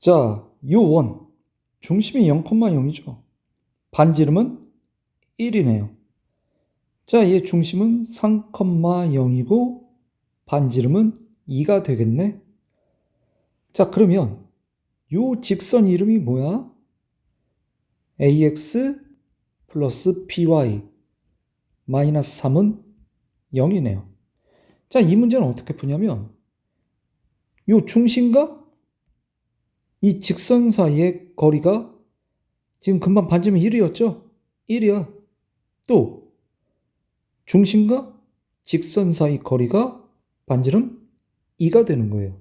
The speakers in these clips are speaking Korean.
자, 요 원. 중심이 0,0이죠. 반지름은 1이네요. 자, 얘 중심은 3,0이고 반지름은 2가 되겠네. 자, 그러면 요 직선 이름이 뭐야? ax 플러스 by 마이너스 3은 0이네요. 자, 이 문제는 어떻게 푸냐면 요 중심과 이 직선 사이의 거리가 지금 금방 반지름 1이었죠? 1이야. 또 중심과 직선 사이 거리가 반지름 2가 되는 거예요.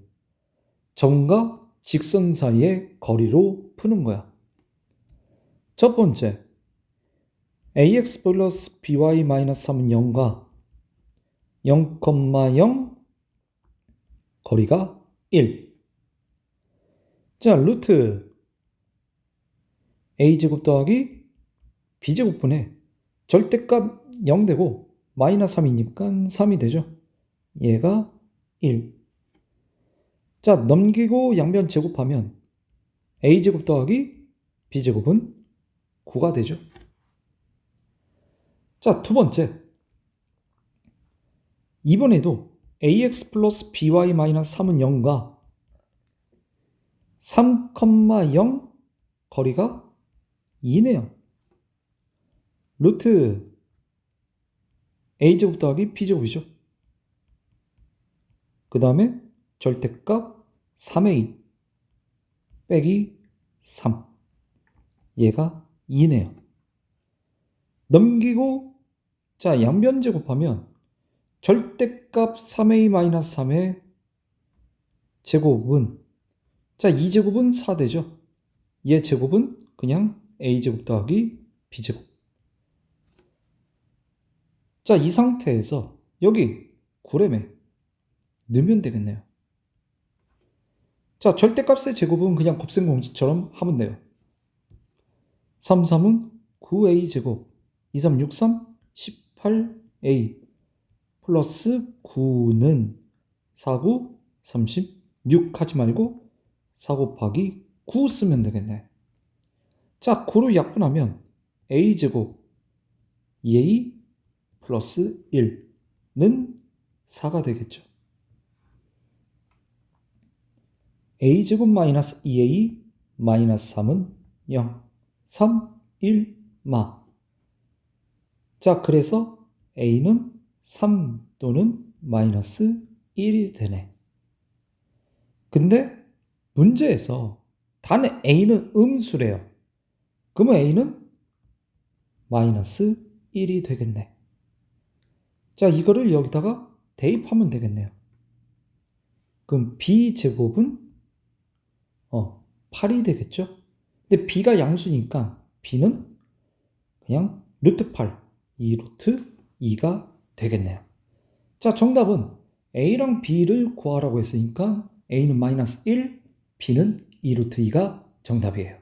점과 직선 사이의 거리로 푸는 거야. 첫 번째, ax 플러스 by 마이너스 3은 0과 0,0 거리가 1. 자, 루트 a제곱 더하기 b제곱분의 절대값 0 되고 마이너스 3이니까 3이 되죠. 얘가 1. 자, 넘기고 양변 제곱하면 a제곱 더하기 b제곱은 9가 되죠. 자, 두 번째. 이번에도 ax 플러스 by 마이너스 3은 0과 3,0 거리가 2네요. 루트 a제곱 더하기 b제곱이죠. 그 다음에 절대값 3a 빼기 3 얘가 2네요. 넘기고 자 양변 제곱하면 절대값 3a-3의 제곱은 자 2제곱은 4 되죠. 얘 제곱은 그냥 a제곱 더하기 b제곱. 자 이 상태에서 여기 9렘에 넣으면 되겠네요. 자 절대값의 제곱은 그냥 곱셈 공식처럼 하면 돼요. 3, 3은 9a 제곱 2, 3, 6, 3, 18a 플러스 9는 4, 9, 36 하지 말고 4 곱하기 9 쓰면 되겠네. 자, 9로 약분하면 a 제곱 2a 플러스 1는 4가 되겠죠. a 제곱 마이너스 2a 마이너스 3은 0, 3, 1, 마. 자, 그래서 a는 3 또는 마이너스 1이 되네. 근데 문제에서 단 a는 음수래요. 그러면 a는 마이너스 1이 되겠네. 자, 이거를 여기다가 대입하면 되겠네요. 그럼 b제곱은 어, 8이 되겠죠? 근데 b가 양수니까 b는 그냥 루트 8, 2 루트 2가 되겠네요. 자, 정답은 a랑 b를 구하라고 했으니까 a는 마이너스 1, b는 2 루트 2가 정답이에요.